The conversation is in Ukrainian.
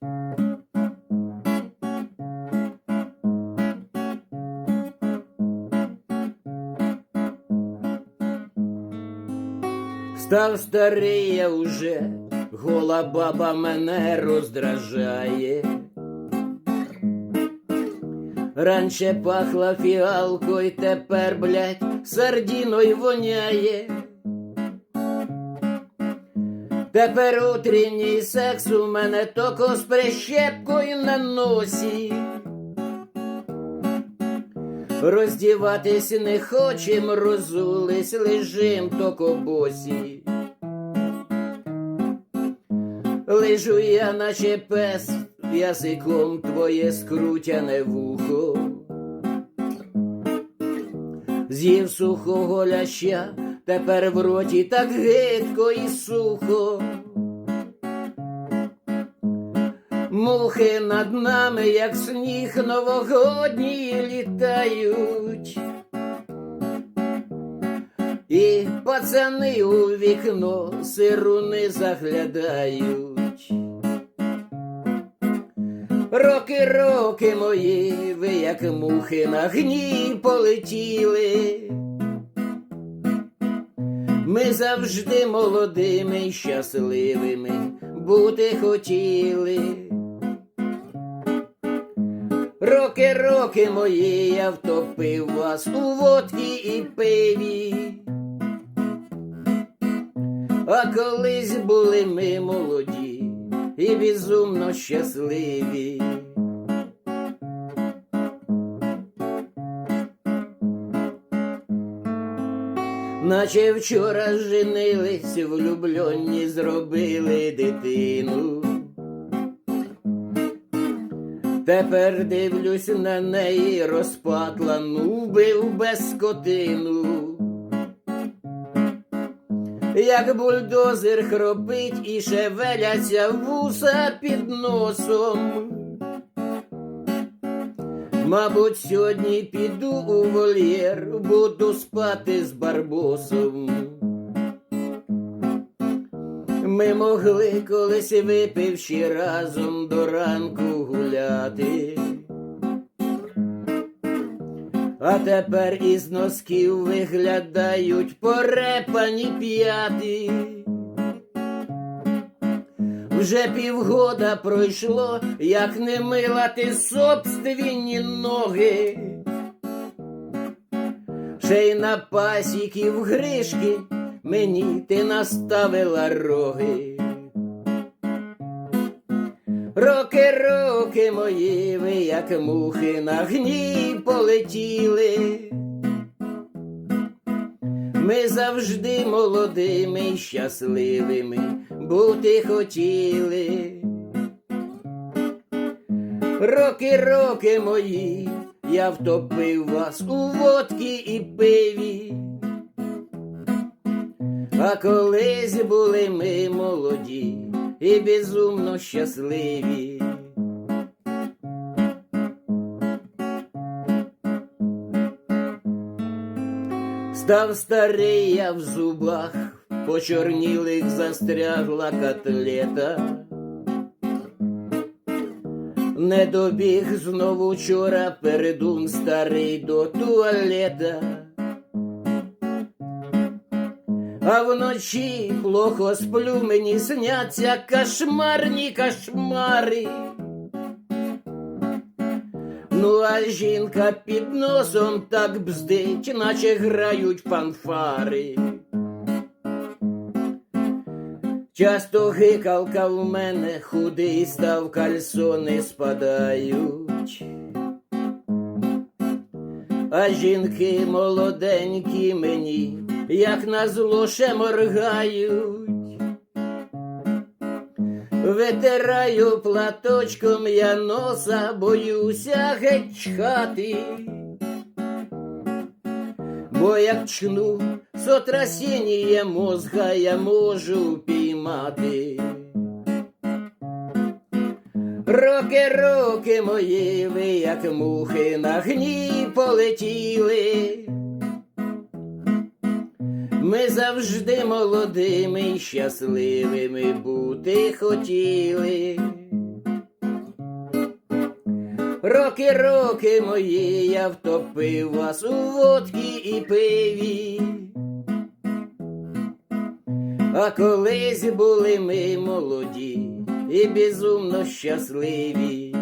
Став старий я уже, гола баба мене роздражає. Раніше пахла фіалкою, тепер, блядь, сардіною воняє. Тепер утренній секс у мене токо з прищепкою на носі. Роздіватись не хочем, розулись, лежим токо босі. Лежу я, наче пес, язиком твоє скрутяне вухо. З'їв сухого ляща, тепер в роті так гидко і сухо. Мухи над нами, як сніг новогодній літають. І пацани у вікно сируни заглядають. Роки, роки мої, ви як мухи на гній полетіли. Ми завжди молодими й щасливими бути хотіли. Роки, роки мої, я втопив вас у водці і пиві. А колись були ми молоді і безумно щасливі. Наче вчора женились, влюблені зробили дитину. Тепер дивлюсь на неї розпатлану, вбив без скотину. Як бульдозер хропить і шевеляться вуса під носом. Мабуть, сьогодні піду у вольєр, буду спати з барбосом. Ми могли колись випивши разом до ранку гуляти. А тепер із носків виглядають порепані п'яти. Вже півгода пройшло, як не мила ти собственні ноги. Ще й на пасіків гришки мені ти наставила роги. Роки, роки мої, ви, як мухи на гній полетіли. Ми завжди молодими й щасливими бути хотіли. Роки, роки мої, я втопив вас у водки і пиві. А колись були ми молоді і безумно щасливі. Став старий я в зубах, почорнілих застрягла котлета. Не добіг знову вчора передун старий до туалета. А вночі плохо сплю, мені сняться кошмарні кошмари. Ну, а жінка під носом так бздить, наче грають фанфари. Часто гикалка в мене худий став, кальсони спадають. А жінки молоденькі мені, як на зло ще моргають. Витираю платочком я носа, боюся геть чхати. Бо як чну, сотрасіння мозга я можу піймати. Роки, роки мої, ви, як мухи на гній полетіли. Ми завжди молодими й щасливими бути хотіли. Роки, роки мої, я втопив вас у водки і пиві. А колись були ми молоді і безумно щасливі.